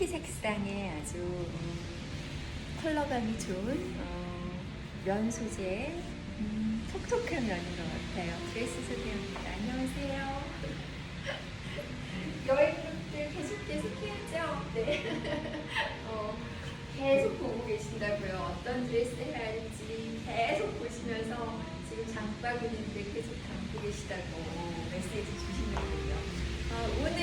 카키 색상의 아주 음, 컬러감이 좋은 어, 면 소재 음, 톡톡한 면인 것 같아요. 드레스 소개합니다. 안녕하세요. 여행룩들 계속 계속 해야죠. 네. 어, 계속 보고 계신다고요. 어떤 드레스 해야 할지 계속 보시면서 지금 장바구니인데 계속 담고 계시다고 메시지 주시는군요. 어, 오늘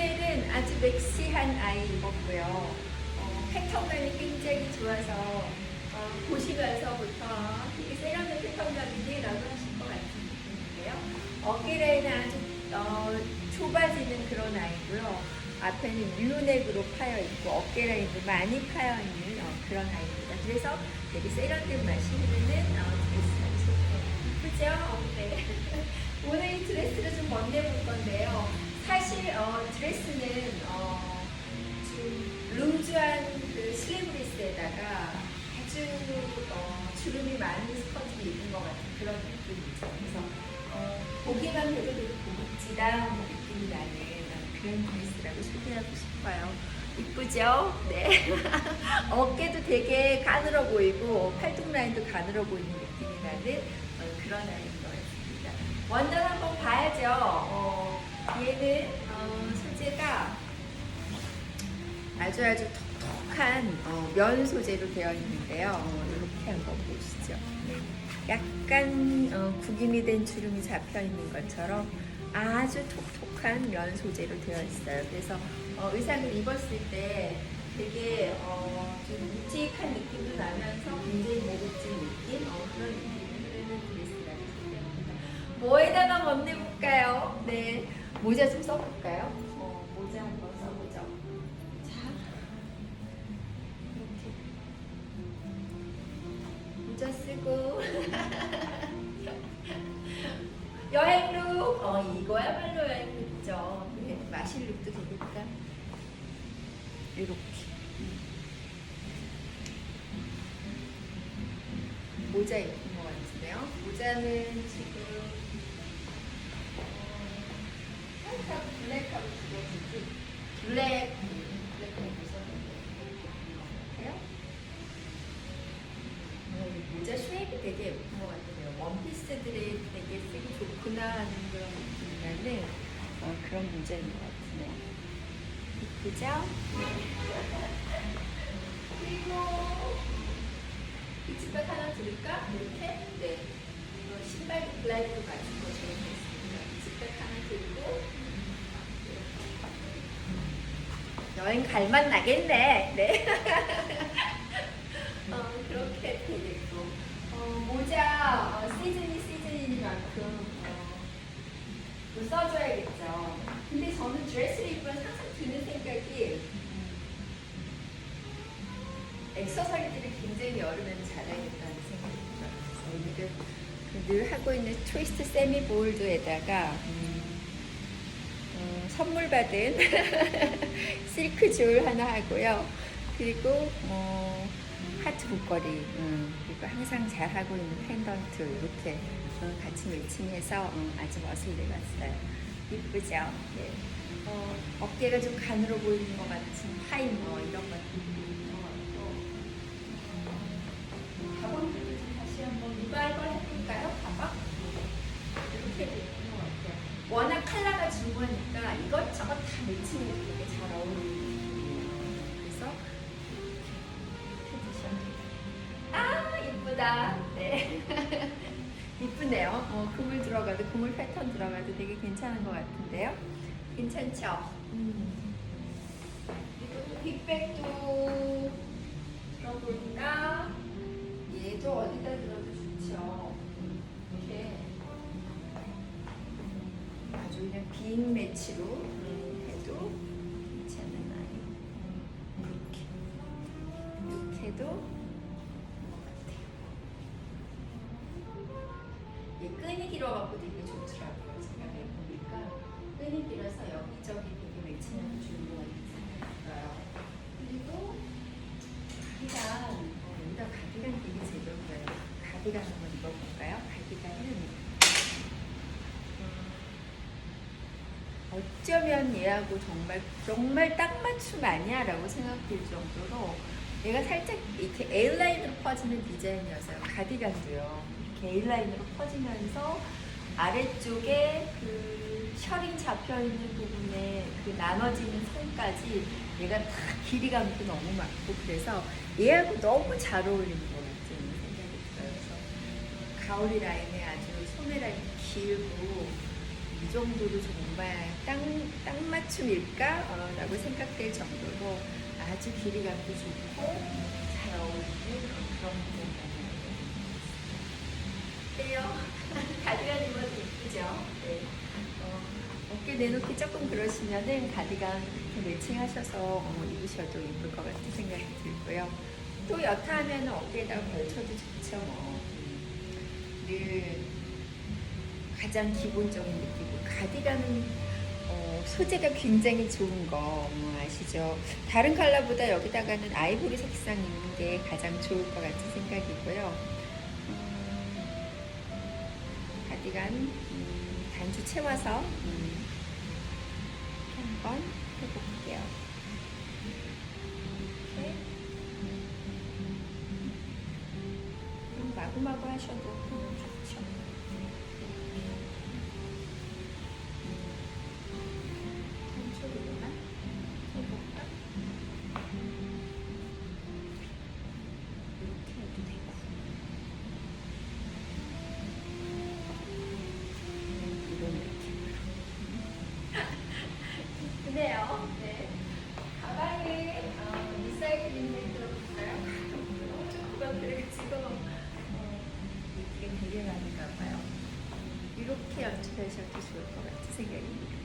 맥시한 아이 입었고요. 어, 패턴감이 굉장히 좋아서 어, 보시면서부터 되게 세련된 패턴감이네 라고 하실 것 같은 느낌인데요. 어깨 라인은 아주 어, 좁아지는 그런 아이고요. 앞에는 유넥으로 파여 있고 어깨 라인도 많이 파여 있는 어, 그런 아이입니다. 그래서 되게 세련된 맛이 흐르는 어, 드레스가 좋고 예쁘죠? 네. 오늘 이 드레스를 좀 건네볼 건데요. 사실 어, 드레스는 어, 좀 룸주한 그 슬리브리스에다가 아주 어, 주름이 많은 스커트를 입은 것 같은 그런 느낌이죠. 그래서 어, 보기만 해도 되게 고급지다운 느낌이 나는 그런 드레스라고 소개하고 싶어요. 이쁘죠? 네. 어깨도 되게 가늘어 보이고 팔뚝 라인도 가늘어 보이는 느낌이 나는 어, 그런 아이인 것 같습니다. 어, 얘는 어, 소재가 아주 아주 톡톡한 어, 면 소재로 되어 있는데요. 어, 이렇게 한번 보시죠. 네. 약간 어, 구김이 된 주름이 잡혀 있는 것처럼 아주 톡톡한 면 소재로 되어 있어요. 그래서 어, 의상을 입었을 때 되게 어, 좀 묵직한 느낌도 나면서 굉장히 고급진 느낌 어, 그런 느낌이 흐르는 드레스라고 생각합니다. 뭐에다가 건네볼까요? 네, 모자 좀 써볼까요? 어, 모자 한번 써보죠. 자, 이렇게 모자 쓰고 여행룩 어 이거야말로 여행룩이죠. 네, 마실 룩도 되겠다. 이렇게 모자 입은 것 같은데요. 모자는 지금 어, 살짝 블랙하고 두꺼운지 블랙 블랙하고 있었는데 모자 쉐입이 되게 예쁜 것 같아요. 원피스들이 되게 쓰기 좋구나 하는 그런 느낌이 나는 어, 그런 모자인 것 같네요. 이쁘죠? 그리고 이 집백 하나 들을까? 이렇게? 네. 이거 신발 블라인드 것처럼 됐습니다. 이 집백 하나 들고 여행 갈 맛 나겠네. 네. 어, 그렇게 되겠고 어, 모자 어, 시즌이 시즌이니만큼 어, 또 써줘야겠죠. 근데 저는 드레스를 입으면 항상 드는 생각이 액세서리들을 굉장히 여름에는 잘해야겠다는 생각이 들어요. 그래서 오늘은 늘 하고 있는 트위스트 세미 볼드에다가 음, 어, 선물 받은 실크 줄 하나 하고요. 그리고 어, 하트 목걸이 음, 그리고 항상 잘 하고 있는 펜던트 이렇게 어, 같이 매칭해서 어, 아주 멋을 내봤어요. 이쁘죠? 네. 어, 어깨가 좀 가늘어 보이는 것 같은 파인 뭐 들어가도 그물 패턴 들어가도 되게 괜찮은 것 같은데요. 괜찮죠? 음. 그리고 빅백도 들어볼까? 얘도 어디다 들어도 좋죠. 이렇게 아주 그냥 빈 매치로 음, 해도 괜찮은 아이. 음, 이렇게 이렇게 해도 끈이 길어갖고 되게 좋더라고요. 생각해 보니까 끈이 길어서 여기저기 되게 같은 생각이 들어요. 그리고 가디건, 어, 여기다 가디건 되게 제격이에요. 가디건 한번 입어볼까요? 가디건은 음, 어쩌면 얘하고 정말 정말 딱 맞춤 아니야 라고 생각될 정도로 얘가 살짝 이렇게 A라인으로 퍼지는 디자인이어서요. 가디건도요. 이렇게 A라인으로 퍼지면서 아래쪽에 그 셔링 잡혀 있는 부분에 그 나눠지는 선까지 얘가 다 길이감도 너무 많고 그래서 얘하고 너무 잘 어울리는 것 같은 생각이 들어요. 그래서 가오리 라인에 아주 소매 라인이 길고 이 정도로 정말 딱, 딱 맞춤일까? 어, 라고 생각될 정도로 아주 길이감도 좋고 잘 어울리는 그런 부분이 어때요? 가디건 입어도 이쁘죠? 네. 어, 어깨 내놓기 조금 그러시면은 가디건 매칭하셔서 어, 입으셔도 이쁠 것 같은 생각이 들고요. 또 여타하면 어깨에다가 걸쳐도 좋죠. 뭐. 늘 가장 기본적인 느낌이고 가디건은 어, 소재가 굉장히 좋은 거 어, 아시죠? 다른 컬러보다 여기다가는 아이보리 색상 있는 게 가장 좋을 것 같은 생각이고요. 가디건 음, 단추 채워서 음, 한번 해볼게요. 이렇게 음, 마구마구 하셔도 음, 좋죠. 부담드려가지고 어, 이게 되게 많이 가봐요 이렇게 연출하셔도 좋을 것 같은 생각입니다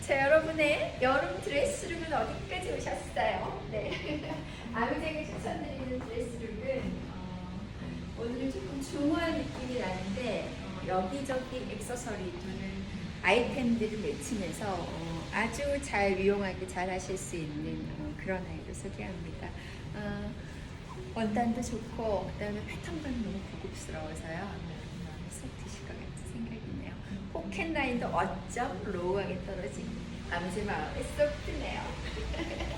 자, 여러분의 여름 드레스룸은 어디까지 오셨어요? 네. 아미제가 추천드리는 드레스룸은 어, 오늘 조금 중후한 느낌이 나는데 어, 여기저기 액세서리 또는 아이템들을 매치면서 어, 아주 잘 유용하게 잘 하실 수 있는 어, 그런 아이를 소개합니다. 어, 원단도 좋고 그다음에 패턴감이 너무 고급스러워서요. 마음에 쏙 드실 것 같은 생각이네요. 포켓 라인도 어쩜 로우하게 떨어진 아무제 마음에 쏙 드네요.